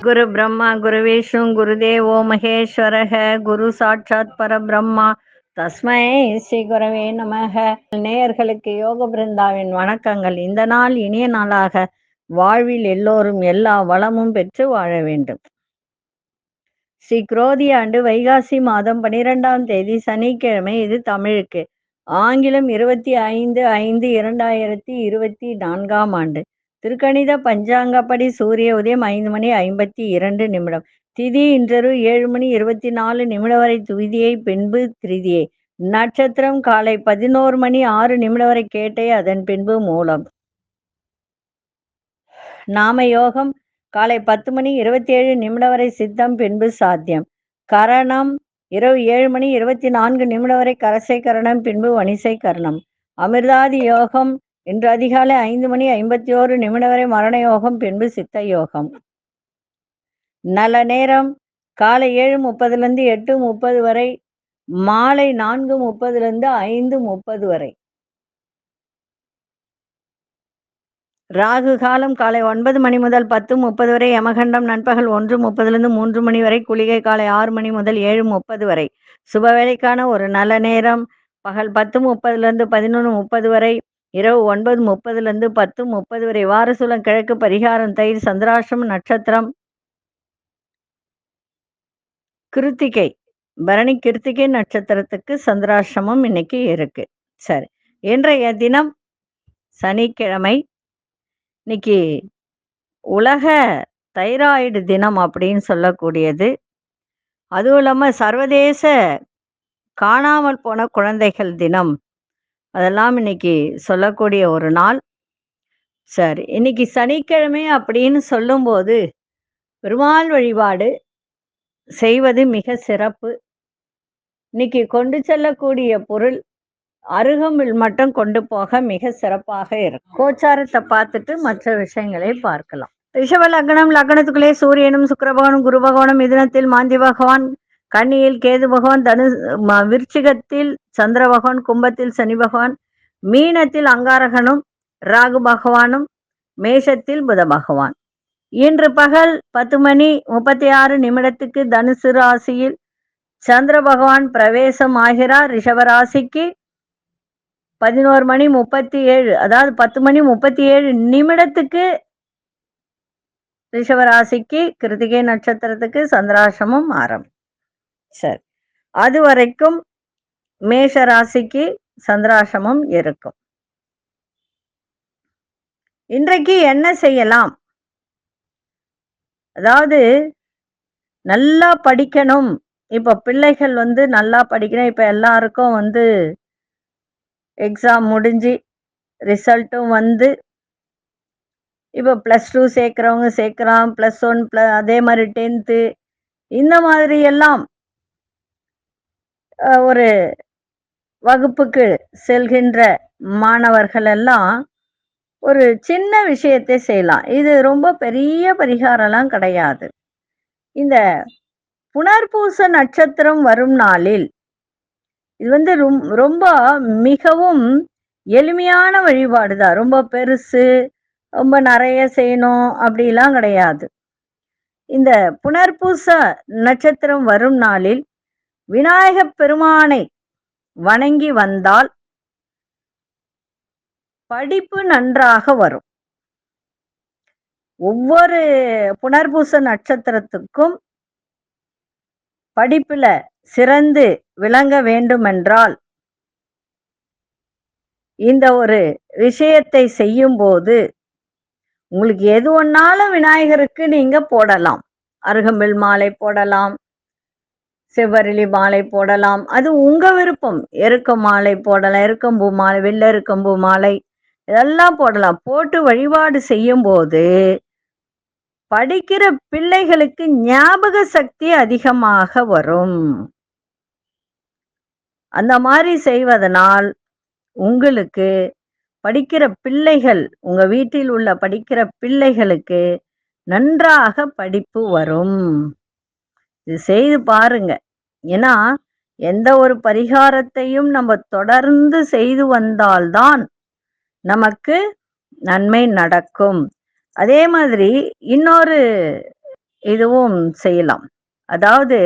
குரு பிரம்மா குரு விஷ்ணு குருதேவோ மகேஸ்வரக குரு சாட்சாத் பரபிரம்மா. தஸ்மை ஸ்ரீ குரவே நமக. நேயர்களுக்கு யோக பிருந்தாவின் வணக்கங்கள். இந்த நாள் இனிய நாளாக வாழ்வில் எல்லோரும் எல்லா வளமும் பெற்று வாழ வேண்டும். ஸ்ரீ குரோதி ஆண்டு வைகாசி மாதம் பனிரெண்டாம் தேதி சனிக்கிழமை இது தமிழுக்கு. ஆங்கிலம் இருபத்தி ஐந்து ஐந்து இரண்டாயிரத்தி இருபத்தி நான்காம் ஆண்டு. திருக்கணித பஞ்சாங்கப்படி சூரிய உதயம் ஐந்து மணி ஐம்பத்தி இரண்டு நிமிடம். திதி இன்றரு ஏழு மணி இருபத்தி நாலு நிமிடம் வரை துதியை பின்பு திருதியை. நட்சத்திரம் காலை பதினோரு மணி ஆறு நிமிடம் வரை கேட்டே அதன் பின்பு மூலம். நாம யோகம் காலை பத்து மணி இருபத்தி ஏழு நிமிடம் வரை சித்தம் பின்பு சாத்தியம். கரணம் இரவு ஏழு மணி இருபத்தி நான்கு நிமிடம் வரை கரசை கரணம் பின்பு வணிசை கரணம். அமிர்தாதி யோகம் இன்று அதிகாலை ஐந்து மணி ஐம்பத்தி ஓரு நிமிடம் வரை மரண யோகம் பின்பு சித்த யோகம். நல்ல நேரம் காலை ஏழு முப்பதுலேருந்து எட்டு முப்பது வரை மாலை நான்கு முப்பதுலேருந்து ஐந்து முப்பது வரை. ராகு காலம் காலை ஒன்பது மணி முதல் பத்து முப்பது வரை யமகண்டம் நண்பகல் ஒன்று முப்பதுலேருந்து மூன்று மணி வரை குளிகை காலை ஆறு மணி முதல் ஏழு முப்பது வரை. சுப வேலைக்கான ஒரு நல்ல நேரம். பகல் பத்து முப்பதுலேருந்து பதினொன்று முப்பது வரை இரவு ஒன்பது முப்பதுலேருந்து பத்து முப்பது வரை. வாரசூலம் கிழக்கு பரிகாரம் தயிர் சந்திராஷ்டிரம் நட்சத்திரம். கிருத்திகை. பரணி கிருத்திகை நட்சத்திரத்துக்கு சந்திராஷ்டிரமம் இன்னைக்கு இருக்கு. சரி. இன்றைய தினம் சனிக்கிழமை இன்னைக்கு உலக தைராய்டு தினம் அப்படின்னு சொல்லக்கூடியது. அதுவும் இல்லாமல் சர்வதேச காணாமல் போன குழந்தைகள் தினம். அதெல்லாம் இன்னைக்கு சொல்லக்கூடிய ஒரு நாள். சரி இன்னைக்கு சனிக்கிழமை அப்படின்னு சொல்லும்போது பெருமாள் வழிபாடு செய்வது மிக சிறப்பு. இன்னைக்கு கொண்டு செல்லக்கூடிய பொருள் அருகமில் மட்டும் கொண்டு போக மிக சிறப்பாக இருக்கும். கோச்சாரத்தை பார்த்துட்டு மற்ற விஷயங்களை பார்க்கலாம். ரிஷப லக்னம் லக்னத்துக்குள்ளே சூரியனும் சுக்கர பகவானும் குரு பகவானும் மிதுனத்தில் மாந்தி பகவான் கண்ணியில் கேது பகவான் தனு ம- விருச்சிகத்தில் சந்திர பகவான் கும்பத்தில் சனி பகவான் மீனத்தில் அங்காரகனும் ராகு பகவானும் மேஷத்தில் புத பகவான். இன்று பகல் பத்து மணி முப்பத்தி ஆறு நிமிடத்துக்கு தனுசு ராசியில் சந்திர பகவான் பிரவேசம் ஆகிறார் ரிஷப ராசிக்கு பதினோரு மணி முப்பத்தி ஏழு அதாவது பத்து மணி முப்பத்தி ஏழு நிமிடத்துக்கு ரிஷவராசிக்கு கிருத்திகை நட்சத்திரத்துக்கு சந்திராசிரமம் ஆரம்பம் சரி. அது வரைக்கும் மேஷ ராசிக்கு சந்திராசிரமம் இருக்கும். இன்றைக்கு என்ன செய்யலாம்? அதாவது நல்லா படிக்கணும். இப்போ பிள்ளைகள் வந்து நல்லா படிக்கணும். இப்போ எல்லாருக்கும் வந்து எக்ஸாம் முடிஞ்சு ரிசல்ட்டும் வந்து இப்போ ப்ளஸ் டூ சேர்க்குறவங்க சேர்க்குறான் ப்ளஸ் ஒன் ப்ள அதே மாதிரி டென்த்து இந்த மாதிரி எல்லாம் ஒரு வகுப்புக்கு செல்கின்ற மாணவர்கள் எல்லாம் ஒரு சின்ன விஷயத்தை செய்யலாம். இது ரொம்ப பெரிய பரிகாரம்லாம் கிடையாது. இந்த புனர்பூச நட்சத்திரம் வரும் நாளில் இது வந்து ரொம் ரொம்ப மிகவும் எளிமையான வழிபாடு தான் ரொம்ப பெருசு ரொம்ப நிறைய செய்யணும் அப்படிலாம் கிடையாது. இந்த புனர்பூச நட்சத்திரம் வரும் நாளில் விநாயகப் பெருமானை வணங்கி வந்தால் படிப்பு நன்றாக வரும். ஒவ்வொரு புனர்பூச நட்சத்திரத்துக்கும் படிப்புல சிறந்து விளங்க வேண்டுமென்றால் இந்த ஒரு விஷயத்தை செய்யும்போது உங்களுக்கு எது ஒன்னாலும் விநாயகருக்கு நீங்க போடலாம். அருகம்பில் மாலை போடலாம் செவ்வரளி மாலை போடலாம். அது உங்க விருப்பம். எருக்க மாலை போடலாம் எருக்கம்பூ மாலை வெள்ளை எருக்கம்பூ மாலை இதெல்லாம் போடலாம். போட்டு வழிபாடு செய்யும்போது படிக்கிற பிள்ளைகளுக்கு ஞாபக சக்தி அதிகமாக வரும். அந்த மாதிரி செய்வதனால் உங்களுக்கு படிக்கிற பிள்ளைகள் உங்க வீட்டில் உள்ள படிக்கிற பிள்ளைகளுக்கு நன்றாக படிப்பு வரும். இது செய்து பாருங்க. ஏன்னா எந்த ஒரு பரிகாரத்தையும் நம்ம தொடர்ந்து செய்து வந்தால்தான் நமக்கு நன்மை நடக்கும். அதே மாதிரி இன்னொரு இதுவும் செய்யலாம். அதாவது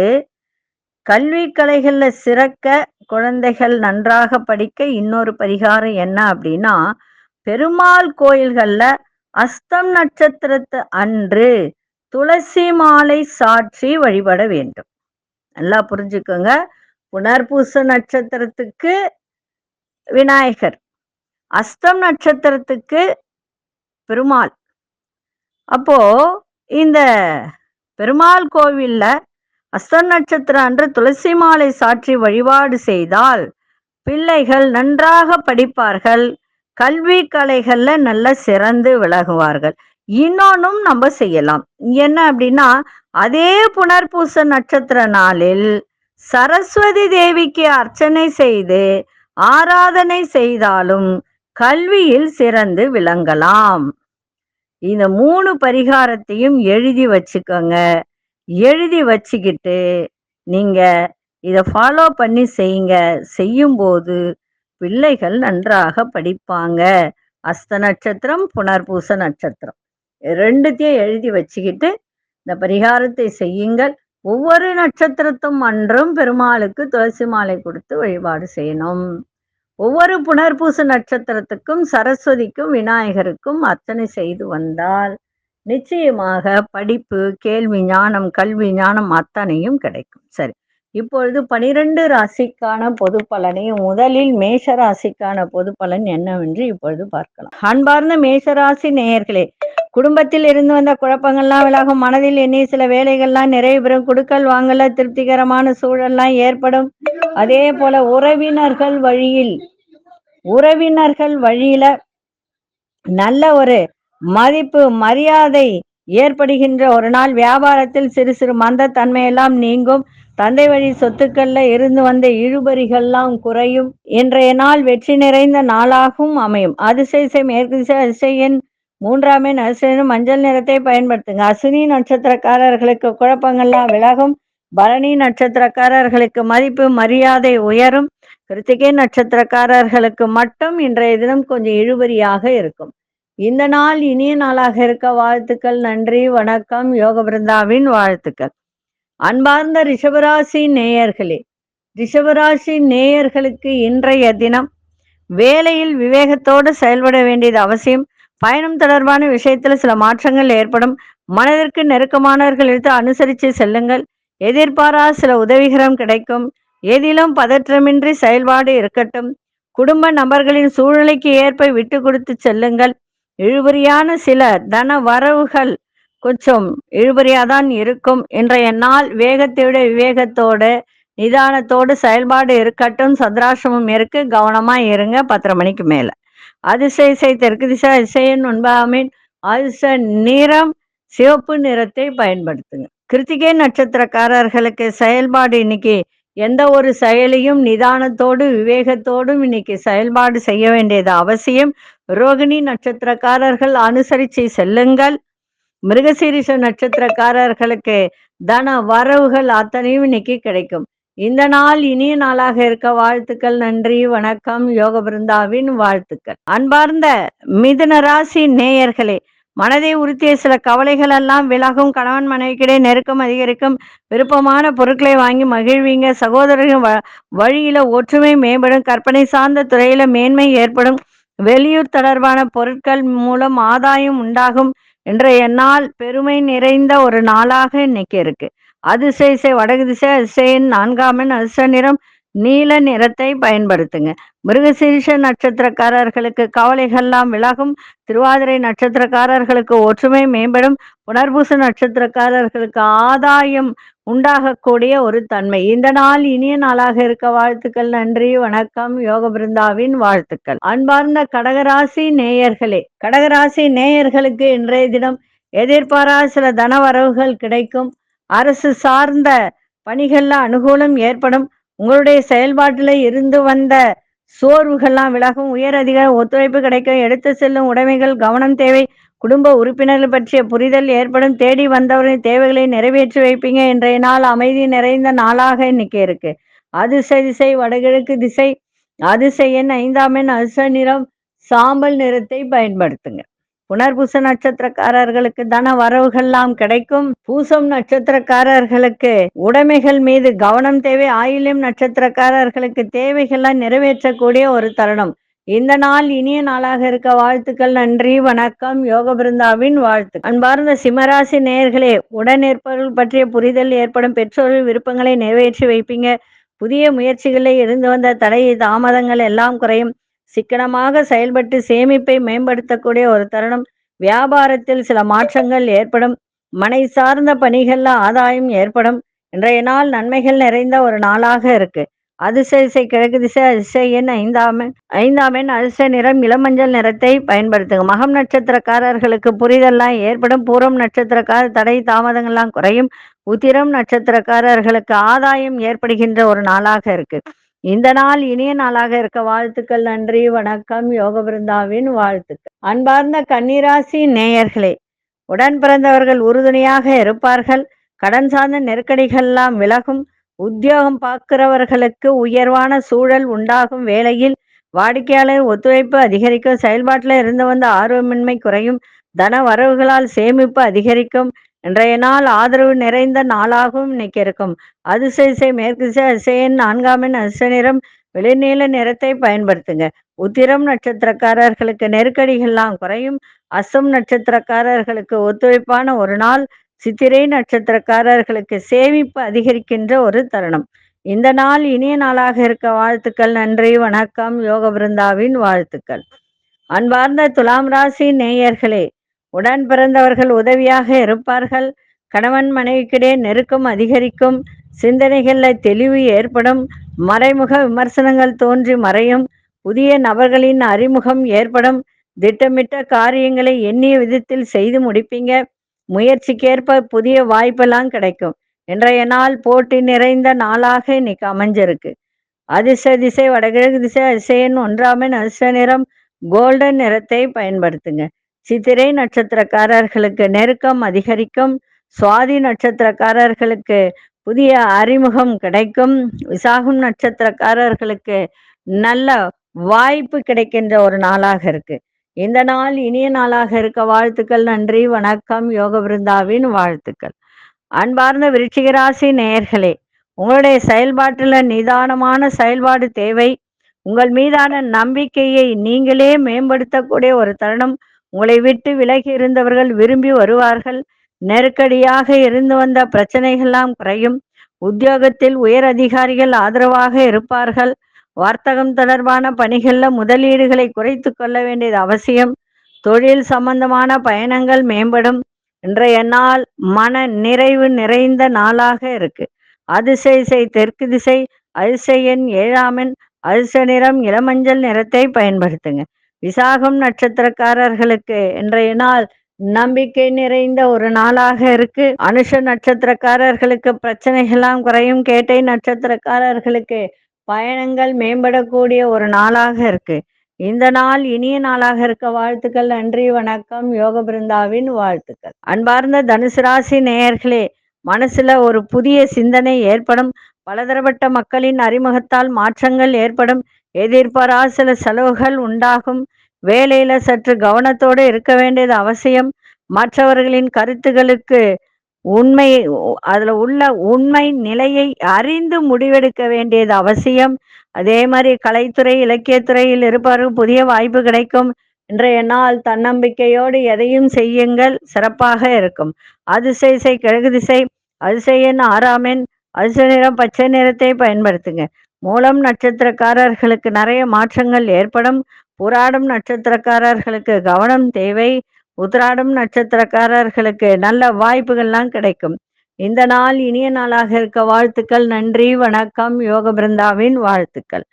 கல்வி கலைகள்ல சிறக்க குழந்தைகள் நன்றாக படிக்க இன்னொரு பரிகாரம் என்ன அப்படின்னா பெருமாள் கோயில்கள்ல அஸ்தம் நட்சத்திரத்து அன்று துளசி மாலை சாற்றி வழிபட வேண்டும். நல்லா புரிஞ்சுக்கோங்க. புனர்பூச நட்சத்திரத்துக்கு விநாயகர் அஸ்தம் நட்சத்திரத்துக்கு பெருமாள். அப்போ இந்த பெருமாள் கோவில்ல அஸ்த நட்சத்திரம் அன்று துளசி மாலை சாற்றி வழிபாடு செய்தால் பிள்ளைகள் நன்றாக படிப்பார்கள் கல்வி கலைகள்ல நல்ல சிறந்து விலகுவார்கள் இன்னொன்னும் நம்ம செய்யலாம். என்ன அப்படின்னா அதே புனர்பூச நட்சத்திர நாளில் சரஸ்வதி தேவிக்கு அர்ச்சனை செய்து ஆராதனை செய்தாலும் கல்வியில் சிறந்து விளங்கலாம். இந்த மூணு பரிகாரத்தையும் எழுதி வச்சுக்கோங்க. எழுதி வச்சுக்கிட்டு நீங்க இதை ஃபாலோ பண்ணி செய்யுங்க. செய்யும்போது பிள்ளைகள் நன்றாக படிப்பாங்க. அஸ்த நட்சத்திரம் புனர்பூச நட்சத்திரம். ரெண்டுத்தையும் எழுதி வச்சுக்கிட்டு இந்த பரிகாரத்தை செய்யுங்கள். ஒவ்வொரு நட்சத்திரத்தும் அன்றும் பெருமாளுக்கு துளசி மாலை கொடுத்து வழிபாடு செய்யணும். ஒவ்வொரு புனர்பூச நட்சத்திரத்துக்கும் சரஸ்வதிக்கும் விநாயகருக்கும் அர்ச்சனை செய்து வந்தால் நிச்சயமாக படிப்பு கேள்வி ஞானம் கல்வி ஞானம் அத்தனையும் கிடைக்கும். சரி. இப்பொழுது பனிரெண்டு ராசிக்கான பொது பலனை முதலில் மேஷ ராசிக்கான பொது பலன் என்னவென்று இப்பொழுது பார்க்கலாம். அன்பார்ந்த மேஷராசி நேயர்களே குடும்பத்தில் இருந்து வந்த குழப்பங்கள்லாம் விலகும். மனதில் எண்ணி சில வேலைகள்லாம் நிறைவு பெறும். குடுக்கல் வாங்கல திருப்திகரமான சூழல்லாம் ஏற்படும். அதே போல உறவினர்கள் வழியில் உறவினர்கள் வழியில நல்ல ஒரு மதிப்பு மரியாதை ஏற்படுகின்ற ஒரு நாள் வியாபாரத்தில் சிறு சிறு மந்த தன்மையெல்லாம் நீங்கும். தந்தை வழி சொத்துக்கள்ல இருந்து வந்த இழுபறிகள்லாம் குறையும். இன்றைய நாள் வெற்றி நிறைந்த நாளாகவும் அமையும். அதிசய மேற்கு திசை அதிசயன் மூன்றாம் எண் அதிசயம் மஞ்சள் நிறத்தை பயன்படுத்துங்க. அஸ்வினி நட்சத்திரக்காரர்களுக்கு குழப்பங்கள்லாம் விலகும். பரணி நட்சத்திரக்காரர்களுக்கு மதிப்பு மரியாதை உயரும். கிருத்திகை நட்சத்திரக்காரர்களுக்கு மட்டும் இன்றைய தினம் கொஞ்சம் இழுபறியாக இருக்கும். இந்த நாள் இனிய நாளாக இருக்க வாழ்த்துக்கள் நன்றி வணக்கம் யோக பிருந்தாவின் வாழ்த்துக்கள். அன்பார்ந்த ரிஷபராசி நேயர்களே ரிஷபராசி நேயர்களுக்கு இன்றைய தினம் வேலையில் விவேகத்தோடு செயல்பட வேண்டியது அவசியம். பயணம் தொடர்பான விஷயத்தில் சில மாற்றங்கள் ஏற்படும். மனதிற்கு நெருக்கமானவர்கள் எடுத்து அனுசரித்து செல்லுங்கள். எதிர்பாரா சில உதவிகரம் கிடைக்கும். எதிலும் பதற்றமின்றி செயல்பாடு இருக்கட்டும். குடும்ப நபர்களின் சூழ்நிலைக்கு ஏற்ப விட்டு கொடுத்து செல்லுங்கள். இழுபறியான சில தன வரவுகள் கொஞ்சம் இழுபறியாதான் இருக்கும் இன்றைய நாள் வேகத்தை விவேகத்தோடு நிதானத்தோடு செயல்பாடு இருக்கட்டும் சந்திராசிரமம் இருக்கு கவனமா இருங்க பத்தரை மணிக்கு மேல. அதிசய தெற்கு திசை இசையின் ஒன்பதாமின் அதிச நிறம் சிவப்பு நிறத்தை பயன்படுத்துங்க. கிருத்திகை நட்சத்திரக்காரர்களுக்கு செயல்பாடு இன்னைக்கு எந்த ஒரு செயலையும் நிதானத்தோடு விவேகத்தோடும் இன்னைக்கு செயல்பாடு செய்ய வேண்டியது அவசியம். ரோகிணி நட்சத்திரக்காரர்கள் அனுசரித்து செல்லுங்கள். மிருகசீரிஷ நட்சத்திரக்காரர்களுக்கு தன வரவுகள் அத்தனையும் இன்னைக்கு கிடைக்கும். இந்த நாள் இனிய நாளாக இருக்க வாழ்த்துக்கள் நன்றி வணக்கம். யோக பிருந்தாவின் வாழ்த்துக்கள். அன்பார்ந்த மிதுன ராசி நேயர்களே மனதை உறுத்திய சில கவலைகள் எல்லாம் விலகும். கணவன் மனைவிக்கிடையே நெருக்கம் அதிகரிக்கும். விருப்பமான பொருட்களை வாங்கி மகிழ்வீங்க. சகோதரர்கள் வழியில ஒற்றுமை மேம்படும். கற்பனை சார்ந்த துறையில மேன்மை ஏற்படும். வெளியூர் தொடர்பான பொருட்கள் மூலம் ஆதாயம் உண்டாகும் இன்றைய நாள் பெருமை நிறைந்த ஒரு நாளாக இன்னைக்கு இருக்கு. அதிசய வடகு திசை அதிசயன் நான்காமன் அதிச நிறம் நீல நிறத்தை பயன்படுத்துங்க. மிருகசீரிஷ நட்சத்திரக்காரர்களுக்கு கவலைகள்லாம் விலகும். திருவாதிரை நட்சத்திரக்காரர்களுக்கு ஒற்றுமை மேம்படும். புனர்பூச நட்சத்திரக்காரர்களுக்கு ஆதாயம் உண்டாகக்கூடிய ஒரு தன்மை. இந்த நாள் இனிய நாளாக இருக்க வாழ்த்துக்கள் நன்றி வணக்கம். யோக பிருந்தாவின் வாழ்த்துக்கள். அன்பார்ந்த கடகராசி நேயர்களே கடகராசி நேயர்களுக்கு இன்றைய தினம் எதிர்பாரா சில தனவரவுகள் கிடைக்கும். அரசு சார்ந்த பணிகள்ல அனுகூலம் ஏற்படும். உங்களுடைய செயல்பாட்டில் இருந்து வந்த சோர்வுகள்லாம் விலகும். உயர் அதிக ஒத்துழைப்பு கிடைக்கும். எடுத்து செல்லும் உடைமைகள் கவனம் தேவை குடும்ப உறுப்பினர்கள் பற்றிய புரிதல் ஏற்படும். தேடி வந்தவரின் தேவைகளை நிறைவேற்றி வைப்பீங்க. இன்றைய நாள் அமைதி நிறைந்த நாளாக இன்னைக்கு இருக்கு. அதிசய திசை வடகிழக்கு திசை அதிசயன் ஐந்தாம் எண் அதிச நிறம் சாம்பல் நிறத்தை பயன்படுத்துங்க. புனர்பூச நட்சத்திரக்காரர்களுக்கு தன வரவுகள்லாம் கிடைக்கும். பூசம் நட்சத்திரக்காரர்களுக்கு உடைமைகள் மீது கவனம் தேவை. ஆயிலும் நட்சத்திரக்காரர்களுக்கு தேவைகள்லாம் நிறைவேற்றக்கூடிய ஒரு தருணம். இந்த நாள் இனிய நாளாக இருக்க வாழ்த்துக்கள் நன்றி வணக்கம். யோக பிருந்தாவின் வாழ்த்து. அன்பார்ந்த சிம்மராசி நேயர்களே உடனிருப்பவர்கள் பற்றிய புரிதல் ஏற்படும். பெற்றோர்கள் விருப்பங்களை நிறைவேற்றி வைப்பீங்க. புதிய முயற்சிகளில் இருந்து வந்த தடை தாமதங்கள் எல்லாம் குறையும். சிக்கனமாக செயல்பட்டு சேமிப்பை மேம்படுத்தக்கூடிய ஒரு தருணம். வியாபாரத்தில் சில மாற்றங்கள் ஏற்படும். மனை சார்ந்த பணிகள்ல ஆதாயம் ஏற்படும். இன்றைய நாள் நன்மைகள் நிறைந்த ஒரு நாளாக இருக்கு. அதிசய கிழக்கு திசை அதிசய எண் ஐந்தாம் ஐந்தாம் எண் அதிர்ஷ்ட நிறம் இளமஞ்சள் நிறத்தை பயன்படுத்துங்க. மகம் நட்சத்திரக்காரர்களுக்கு புரிதெல்லாம் ஏற்படும். பூரம் நட்சத்திரக்கார தடை தாமதங்கள்லாம் குறையும். உத்திரம் நட்சத்திரக்காரர்களுக்கு ஆதாயம் ஏற்படுகின்ற ஒரு நாளாக இருக்கு. இந்த நாள் இனிய நாளாக இருக்க வாழ்த்துக்கள் நன்றி வணக்கம் யோக பிருந்தாவின் வாழ்த்துக்கள். அன்பார்ந்த கன்னிராசி நேயர்களே உடன் பிறந்தவர்கள் உறுதுணையாக இருப்பார்கள். கடன் சார்ந்த நெருக்கடிகள்லாம் விலகும். உத்தியோகம் பார்க்கிறவர்களுக்கு உயர்வான சூழல் உண்டாகும் வேளையில் வாடிக்கையாளர் ஒத்துழைப்பு அதிகரிக்கும். செயல்பாட்டில் இருந்து வந்த ஆர்வமின்மை குறையும். தன வரவுகளால் சேமிப்பு அதிகரிக்கும். இன்றைய நாள் ஆதரவு நிறைந்த நாளாகவும் இன்னைக்கு இருக்கும் அதிசய மேற்கு திசை அதிசயன் நான்காம் எண் நிறம் வெளிநீல நிறத்தை பயன்படுத்துங்க. உத்திரம் நட்சத்திரக்காரர்களுக்கு நெருக்கடிகள்லாம் குறையும். அசம் நட்சத்திரக்காரர்களுக்கு ஒத்துழைப்பான ஒரு நாள் சித்திரை நட்சத்திரக்காரர்களுக்கு சேமிப்பு அதிகரிக்கின்ற ஒரு தருணம். இந்த நாள் இனிய நாளாக இருக்க வாழ்த்துக்கள் நன்றி வணக்கம் யோக பிருந்தாவின் வாழ்த்துக்கள். அன்பார்ந்த துலாம் ராசி நேயர்களே உடன் பிறந்தவர்கள் உதவியாக இருப்பார்கள். கணவன் மனைவிக்கிடையே நெருக்கம் அதிகரிக்கும். சிந்தனைகளில் தெளிவு ஏற்படும். மறைமுக விமர்சனங்கள் தோன்றி மறையும். புதிய நபர்களின் அறிமுகம் ஏற்படும். திட்டமிட்ட காரியங்களை எண்ணிய விதத்தில் செய்து முடிப்பீங்க. முயற்சிக்கேற்ப புதிய வாய்ப்பெல்லாம் கிடைக்கும். இன்றைய நாள் போட்டி நிறைந்த நாளாக இன்னைக்கு அமைஞ்சிருக்கு. அதிர்ஷ்ட திசை வடகிழக்கு திசை அதிசயன் ஒன்றாமன் அதிர்ஷ்ட நிறம் கோல்டன் நிறத்தை பயன்படுத்துங்க. சித்திரை நட்சத்திரக்காரர்களுக்கு நெருக்கம் அதிகரிக்கும். சுவாதி நட்சத்திரக்காரர்களுக்கு புதிய அறிமுகம் கிடைக்கும். விசாகம் நட்சத்திரக்காரர்களுக்கு நல்ல வாய்ப்பு கிடைக்கின்ற ஒரு நாளாக இருக்கு. இந்த நாள் இனிய நாளாக இருக்க வாழ்த்துக்கள் நன்றி வணக்கம் யோக விருந்தாவின் வாழ்த்துக்கள். அன்பார்ந்த விருச்சிகராசி நேயர்களே உங்களுடைய செயல்பாட்டில் நிதானமான செயல்பாடு தேவை. உங்கள் மீதான நம்பிக்கையை நீங்களே மேம்படுத்தக்கூடிய ஒரு தருணம். உங்களை விட்டு விலகி இருந்தவர்கள் விரும்பி வருவார்கள். நெருக்கடியாக இருந்து வந்த பிரச்சனைகள்லாம் குறையும். உத்தியோகத்தில் உயர் அதிகாரிகள் ஆதரவாக இருப்பார்கள். வர்த்தகம் தொடர்பான பணிகளில் முதலீடுகளை குறைத்து கொள்ள வேண்டியது அவசியம். தொழில் சம்பந்தமான பயணங்கள் மேம்படும். இன்றைய நாள் மன நிறைவு நிறைந்த நாளாக இருக்கு. அதிசய தெற்கு திசை அதிசயன் ஏழாமன் அதிர்ஷ்ட நிறம் இளமஞ்சள் நிறத்தை பயன்படுத்துங்க. விசாகம் நட்சத்திரக்காரர்களுக்கு இன்றைய நாள் நம்பிக்கை நிறைந்த ஒரு நாளாக இருக்கு. அனுஷ நட்சத்திரக்காரர்களுக்கு பிரச்சனைகள்லாம் குறையும். கேட்டை நட்சத்திரக்காரர்களுக்கு பயணங்கள் மேம்படக்கூடிய ஒரு நாளாக இருக்கு. இந்த நாள் இனிய நாளாக இருக்க வாழ்த்துக்கள் நன்றி வணக்கம் யோக பிருந்தாவின் வாழ்த்துக்கள். அன்பார்ந்த தனுசு ராசி நேயர்களே மனசுல ஒரு புதிய சிந்தனை ஏற்படும். பலதரப்பட்ட மக்களின் அறிமுகத்தால் மாற்றங்கள் ஏற்படும். எதிர்பாரா சில செலவுகள் உண்டாகும். வேலையில சற்று கவனத்தோடு இருக்க வேண்டியது அவசியம். மற்றவர்களின் கருத்துகளுக்கு உண்மை அதுல உள்ள உண்மை நிலையை அறிந்து முடிவெடுக்க வேண்டியது அவசியம். அதே மாதிரி கலைத்துறை இலக்கியத்துறையில் இருப்பவர்கள் புதிய வாய்ப்பு கிடைக்கும். இன்றைய நாள் தன்னம்பிக்கையோடு எதையும் செய்யுங்கள் சிறப்பாக இருக்கும். அதிசை கிழக்கு திசை அதிசயன் ஆறாமென் அதிசய நிறம் பச்சை நிறத்தை பயன்படுத்துங்க. மூலம் நட்சத்திரக்காரர்களுக்கு நிறைய மாற்றங்கள் ஏற்படும். புராடம் நட்சத்திரக்காரர்களுக்கு கவனம் தேவை. உத்ராடம் நட்சத்திரக்காரர்களுக்கு நல்ல வாய்ப்புகள்லாம் கிடைக்கும். இந்த நாள் இனிய நாளாக இருக்க வாழ்த்துக்கள். நன்றி வணக்கம். யோக பிருந்தாவின் வாழ்த்துக்கள்.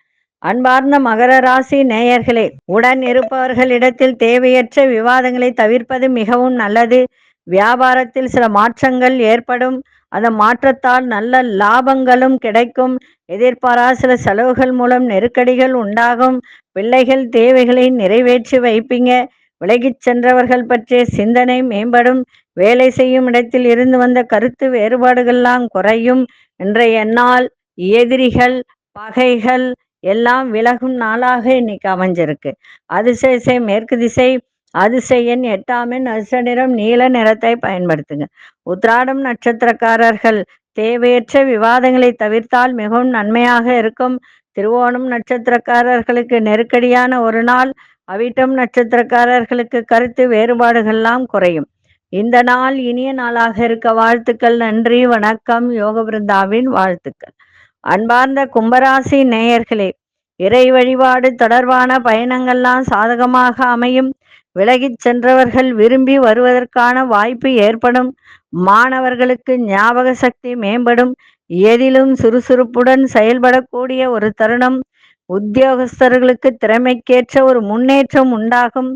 அன்பார்ந்த மகர ராசி நேயர்களே உடன் இருப்பவர்களிடத்தில் தேவையற்ற விவாதங்களை தவிர்ப்பது மிகவும் நல்லது. வியாபாரத்தில் சில மாற்றங்கள் ஏற்படும். அந்த மாற்றத்தால் நல்ல லாபங்களும் கிடைக்கும். எதிர்பாரா சில செலவுகள் மூலம் நெருக்கடிகள் உண்டாகும். பிள்ளைகள் தேவைகளை நிறைவேற்றி வைப்பீங்க. விலகிச் சென்றவர்கள் பற்றிய சிந்தனை மேம்படும். வேலை செய்யும் இடத்தில் இருந்து வந்த கருத்து வேறுபாடுகள்லாம் குறையும். இன்றைய நாள் எதிரிகள் பகைகள் எல்லாம் விலகும் நாளாக இன்னைக்கு அமைஞ்சிருக்கு. அதிசய மேற்கு திசை அதிசயன் எட்டாமின் அதிர்ஷ்ட நிறம் நீல நிறத்தை பயன்படுத்துங்க. உத்ராடம் நட்சத்திரக்காரர்கள் தேவையற்ற விவாதங்களை தவிர்த்தால் மிகவும் நன்மையாக இருக்கும். திருவோணம் நட்சத்திரக்காரர்களுக்கு நெருக்கடியான ஒரு நாள் அவிட்டம் நட்சத்திரக்காரர்களுக்கு கருத்து வேறுபாடுகள்லாம் குறையும். இந்த நாள் இனிய நாளாக இருக்க வாழ்த்துக்கள். நன்றி வணக்கம். யோக பிருந்தாவின் வாழ்த்துக்கள். அன்பார்ந்த கும்பராசி நேயர்களே இறை வழிபாடு தொடர்பான பயணங்கள்லாம் சாதகமாக அமையும். விலகிச் சென்றவர்கள் விரும்பி வருவதற்கான வாய்ப்பு ஏற்படும். மாணவர்களுக்கு ஞாபக சக்தி மேம்படும். எதிலும் சுறுசுறுப்புடன் செயல்படக்கூடிய ஒரு தருணம். உத்தியோகஸ்தர்களுக்கு திறமைக்கேற்ற ஒரு முன்னேற்றம் உண்டாகும்.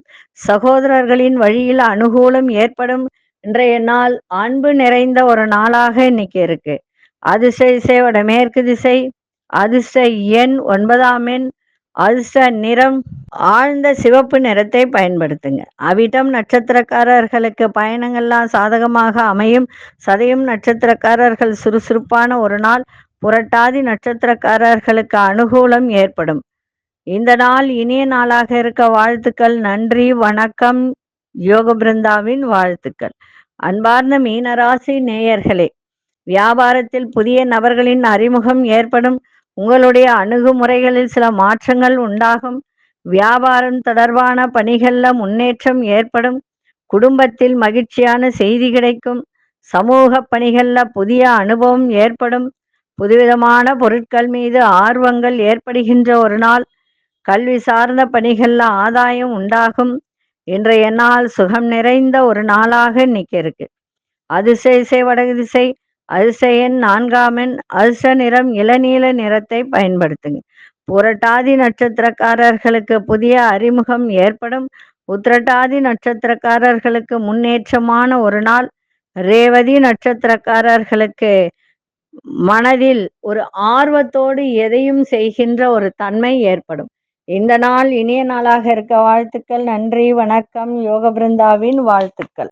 சகோதரர்களின் வழியில் அனுகூலம் ஏற்படும். இன்றைய நாள் அன்பு நிறைந்த ஒரு நாளாக இன்னைக்கு இருக்கு. அதிர்ஷ்ட இசையோட மேற்கு திசை. அதிர்ஷ்ட எண் ஒன்பதாம் எண். அல்ச நிறம் ஆழ்ந்த சிவப்பு நிறத்தை பயன்படுத்துங்க. அவிட்டம் நட்சத்திரக்காரர்களுக்கு பயணங்கள்லாம் சாதகமாக அமையும். சதயம் நட்சத்திரக்காரர்கள் சுறுசுறுப்பான ஒரு நாள் புரட்டாதி நட்சத்திரக்காரர்களுக்கு அனுகூலம் ஏற்படும். இந்த நாள் இனிய நாளாக இருக்க வாழ்த்துக்கள். நன்றி வணக்கம். யோக பிருந்தாவின் வாழ்த்துக்கள். அன்பார்ந்த மீனராசி நேயர்களே வியாபாரத்தில் புதிய நபர்களின் அறிமுகம் ஏற்படும். உங்களுடைய அணுகுமுறைகளில் சில மாற்றங்கள் உண்டாகும். வியாபாரம் தொடர்பான பணிகள்ல முன்னேற்றம் ஏற்படும். குடும்பத்தில் மகிழ்ச்சியான செய்தி கிடைக்கும். சமூக பணிகள்ல புதிய அனுபவம் ஏற்படும். புதுவிதமான பொருட்கள் மீது ஆர்வங்கள் ஏற்படுகின்ற ஒரு நாள். கல்வி சார்ந்த பணிகள்ல ஆதாயம் உண்டாகும். இன்றைய நாள் சுகம் நிறைந்த ஒரு நாளாக இன்னைக்கு இருக்கு. அதிசய வடகு திசை அதிசயன் நான்காமன் அரிச நிறம் இளநீல நிறத்தை பயன்படுத்துங்க. புரட்டாதி நட்சத்திரக்காரர்களுக்கு புதிய அறிமுகம் ஏற்படும். உத்திரட்டாதி நட்சத்திரக்காரர்களுக்கு முன்னேற்றமான ஒரு நாள். ரேவதி நட்சத்திரக்காரர்களுக்கு மனதில் ஒரு ஆர்வத்தோடு எதையும் செய்கின்ற ஒரு தன்மை ஏற்படும். இந்த நாள் இனிய நாளாக இருக்க வாழ்த்துக்கள். நன்றி வணக்கம். யோக பிருந்தாவின் வாழ்த்துக்கள்.